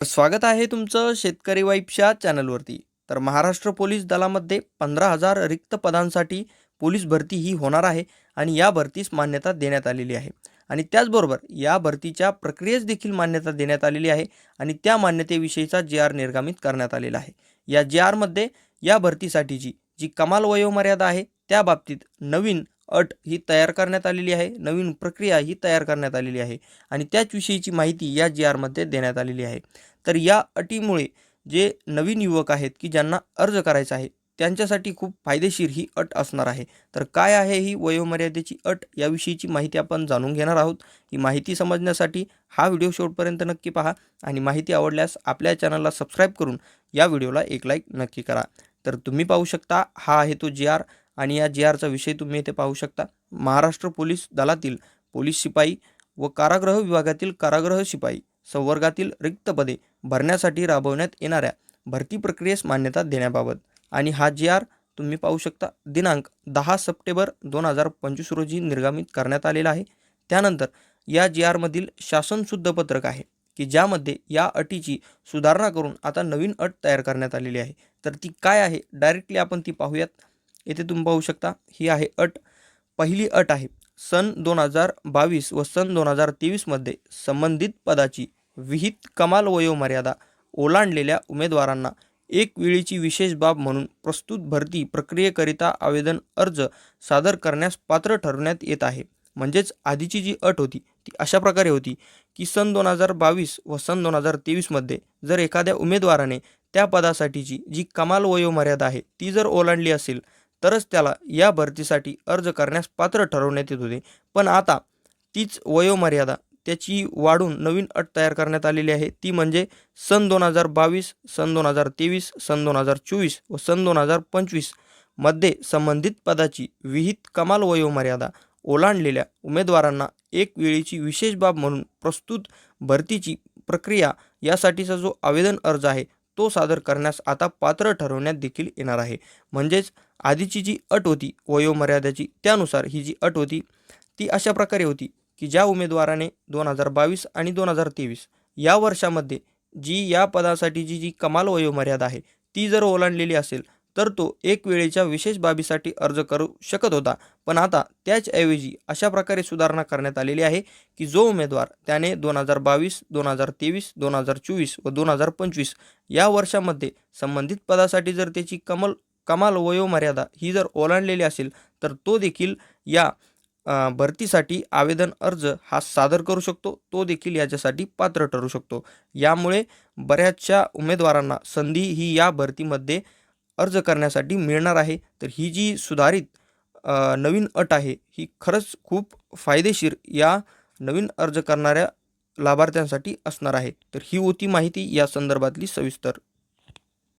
स्वागत आहे तुमचं शेतकरी वाईफच्या चॅनलवरती. तर महाराष्ट्र पोलीस दलामध्ये पंधरा हजार रिक्त पदांसाठी पोलीस भरती ही होणार आहे आणि या भरतीस मान्यता देण्यात आलेली आहे. आणि त्याचबरोबर या भरतीच्या प्रक्रियेस देखील मान्यता देण्यात आलेली आहे आणि त्या मान्यतेविषयीचा जे आर निर्गमित करण्यात आलेला आहे. या जे आरमध्ये या भरतीसाठीची जी कमाल वयोमर्यादा आहे त्या बाबतीत नवीन अट ही तयार करण्यात आलेली आहे. नवीन प्रक्रिया ही तयार करण्यात आलेली आहे आणि त्याचविषयीची माहिती या जी आरमध्ये देण्यात आलेली आहे. तर या अटीमुळे जे नवीन युवक आहेत की ज्यांना अर्ज करायचा आहे त्यांच्यासाठी खूप फायदेशीर ही अट असणार आहे. तर काय आहे ही वयोमर्यादेची अट याविषयीची माहिती आपण जाणून घेणार आहोत. ही माहिती समजण्यासाठी हा व्हिडिओ शेवटपर्यंत नक्की पहा आणि माहिती आवडल्यास आपल्या चॅनलला सबस्क्राईब करून या व्हिडिओला एक लाईक नक्की करा. तर तुम्ही पाहू शकता हा आहे तो जी आर आणि या जी आरचा विषय तुम्ही इथे पाहू शकता. महाराष्ट्र पोलीस दलातील पोलीस शिपाई व कारागृह विभागातील कारागृह शिपाई संवर्गातील रिक्त पदे भरण्यासाठी राबवण्यात येणाऱ्या भरती प्रक्रियेस मान्यता देण्याबाबत. आणि हा जी आर तुम्ही पाहू शकता दिनांक दहा सप्टेंबर दोन हजार पंचवीस रोजी निर्गमित करण्यात आलेला आहे. त्यानंतर या जी आरमधील शासनशुद्ध पत्रक आहे की ज्यामध्ये या अटीची सुधारणा करून आता नवीन अट तयार करण्यात आलेली आहे. तर ती काय आहे? डायरेक्टली आपण ती पाहूयात. येथे तुम्ही पाहू शकता ही आहे अट. पहिली अट आहे सन दोन हजार बावीस व सन दोन हजार तेवीसमध्ये संबंधित पदाची विहित कमाल वयोमर्यादा ओलांडलेल्या उमेदवारांना एक वेळीची विशेष बाब म्हणून प्रस्तुत भरती प्रक्रियेकरिता आवेदन अर्ज सादर करण्यास पात्र ठरवण्यात येत आहे. म्हणजेच आधीची जी अट होती ती अशा प्रकारे होती की सन दोन हजार बावीस व सन दोन हजार तेवीसमध्ये जर एखाद्या उमेदवाराने त्या पदासाठीची जी कमाल वयोमर्यादा आहे ती जर ओलांडली असेल तरच त्याला या भरतीसाठी अर्ज करण्यास पात्र ठरवण्यात येत होते. पण आता तीच वयोमर्यादा त्याची वाढून नवीन अट तयार करण्यात आलेली आहे. ती म्हणजे सन दोन हजार बावीस सन दोन हजार तेवीस सन दोन हजार चोवीस व सन दोन हजार पंचवीसमध्ये संबंधित पदाची विहित कमाल वयोमर्यादा ओलांडलेल्या उमेदवारांना एक वेळीची विशेष बाब म्हणून प्रस्तुत भरतीची प्रक्रिया यासाठीचा जो आवेदन अर्ज आहे तो सादर करण्यास आता पात्र ठरवण्यात देखील येणार आहे. म्हणजेच आधीची जी अट होती वयोमर्यादेची त्यानुसार ही जी अट होती ती अशा प्रकारे होती की ज्या उमेदवाराने दोन हजार बावीस आणि दोन हजार तेवीस या वर्षामध्ये जी या पदासाठीची जी कमाल वयोमर्यादा आहे ती जर ओलांडलेली असेल तर तो एक वेळेच्या विशेष बाबीसाठी अर्ज करू शकत होता. पण आता त्याचऐवजी अशा प्रकारे सुधारणा करण्यात आलेली आहे की जो उमेदवार त्याने दोन हजार बावीस दोन हजार तेवीस दोन हजार चोवीस व दोन हजार पंचवीस या वर्षामध्ये संबंधित पदासाठी जर त्याची कमल कमाल वयोमर्यादा ही जर ओलांडलेली असेल तर तो देखील या भरतीसाठी आवेदन अर्ज हा सादर करू शकतो. तो देखील याच्यासाठी पात्र ठरू शकतो. यामुळे बऱ्याचशा उमेदवारांना संधी ही या भरतीमध्ये अर्ज करण्यासाठी मिळणार आहे. तर ही जी सुधारित नवीन अट आहे ही खरंच खूप फायदेशीर या नवीन अर्ज करणाऱ्या लाभार्थ्यांसाठी असणार आहे. तर ही होती माहिती या संदर्भातली सविस्तर